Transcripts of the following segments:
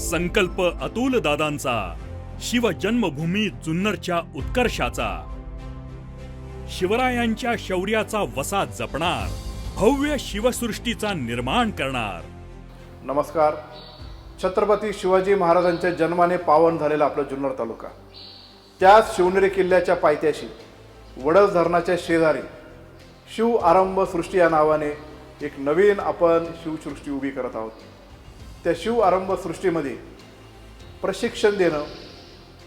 संकल्प अतुल दादांचा. शिव जन्मभूमी जुन्नरच्या उत्कर्षाचा. शिवरायांच्या शौर्याचा वसा जपणार. भव्य शिवसृष्टीचा निर्माण करणार. नमस्कार. छत्रपती शिवाजी महाराजांच्या जन्माने पावन झालेला आपला जुन्नर तालुका. त्याच शिवनेरी किल्ल्याच्या पायथ्याशी वडस धरणाच्या शेजारी शिव आरंभ सृष्टी या नावाने एक नवीन आपण शिवसृष्टी उभी करत आहोत. त्या शिव आरंभ सृष्टीमध्ये प्रशिक्षण देणं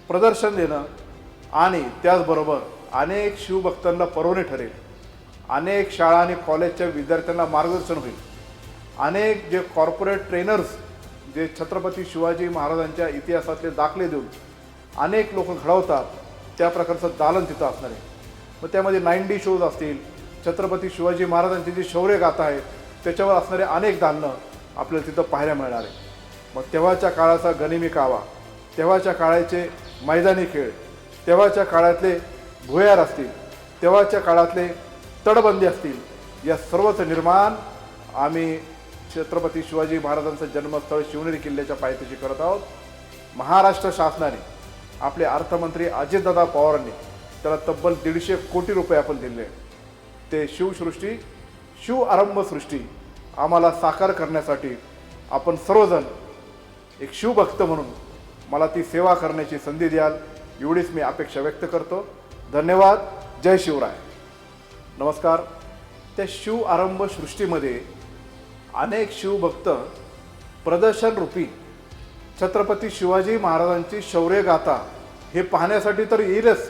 प्रदर्शन देणं आणि त्याचबरोबर अनेक शिवभक्तांना परवणे ठरेल. अनेक शाळा आणि कॉलेजच्या विद्यार्थ्यांना मार्गदर्शन होईल. अनेक जे कॉर्पोरेट ट्रेनर्स जे छत्रपती शिवाजी महाराजांच्या इतिहासातले दाखले देऊन अनेक लोक घडवतात त्या प्रकारचं दालन तिथं असणार आहे. मग त्यामध्ये नाईन डी शोज असतील छत्रपती शिवाजी महाराजांची जी शौर्य गाथा आहेत त्याच्यावर असणारे अनेक दालनं आपल्याला तिथं पाहायला मिळणार आहे. मग तेव्हाच्या काळाचा गनिमी कावा तेव्हाच्या काळाचे मैदानी खेळ तेव्हाच्या काळातले भुयार असतील तेव्हाच्या काळातले तटबंदी असतील या सर्वचं निर्माण आम्ही छत्रपती शिवाजी महाराजांचं जन्मस्थळ शिवनेरी किल्ल्याच्या पायथ्याशी करत आहोत. महाराष्ट्र शासनाने आपले अर्थमंत्री अजितदादा पवारांनी त्याला तब्बल दीडशे कोटी रुपये आपण दिले. ते शिवसृष्टी शिव आरंभ सृष्टी आम्हाला साकार करण्यासाठी आपण सर्वजण एक शिवभक्त म्हणून मला ती सेवा करण्याची संधी द्याल एवढीच मी अपेक्षा व्यक्त करतो. धन्यवाद. जय शिवराय. नमस्कार. त्या शिव आरंभ सृष्टीमध्ये अनेक शिवभक्त प्रदर्शनरूपी छत्रपती शिवाजी महाराजांची शौर्यगाथा हे पाहण्यासाठी तर येईलच.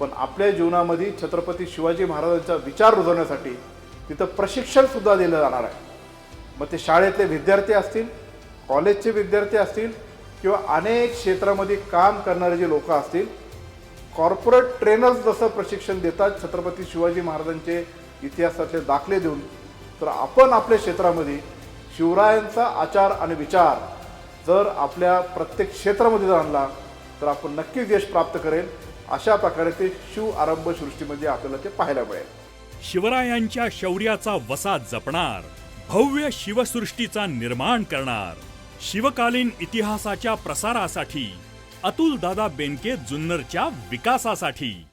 पण आपल्या जीवनामध्ये छत्रपती शिवाजी महाराजांचा विचार रुजवण्यासाठी तिथं प्रशिक्षणसुद्धा दिलं जाणार आहे. मग ते शाळेतले विद्यार्थी असतील कॉलेजचे विद्यार्थी असतील किंवा अनेक क्षेत्रामध्ये काम करणारे जे लोक असतील कॉर्पोरेट ट्रेनर्स जसं प्रशिक्षण देतात छत्रपती शिवाजी महाराजांचे इतिहासातले दाखले देऊन तर आपण आपल्या क्षेत्रामध्ये शिवरायांचा आचार आणि विचार जर आपल्या प्रत्येक क्षेत्रामध्ये जर आणला तर आपण नक्कीच यश प्राप्त करेल. अशा प्रकारे ते शिव आरंभ सृष्टीमध्ये आपल्याला ते पाहायला मिळेल. शिवरायांच्या शौर्याचा वसा जपणार भव्य शिवसृष्टीचा निर्माण करणार. शिवकालीन इतिहासाच्या प्रसारासाठी अतुल दादा बेनके जुन्नरच्या विकासासाठी.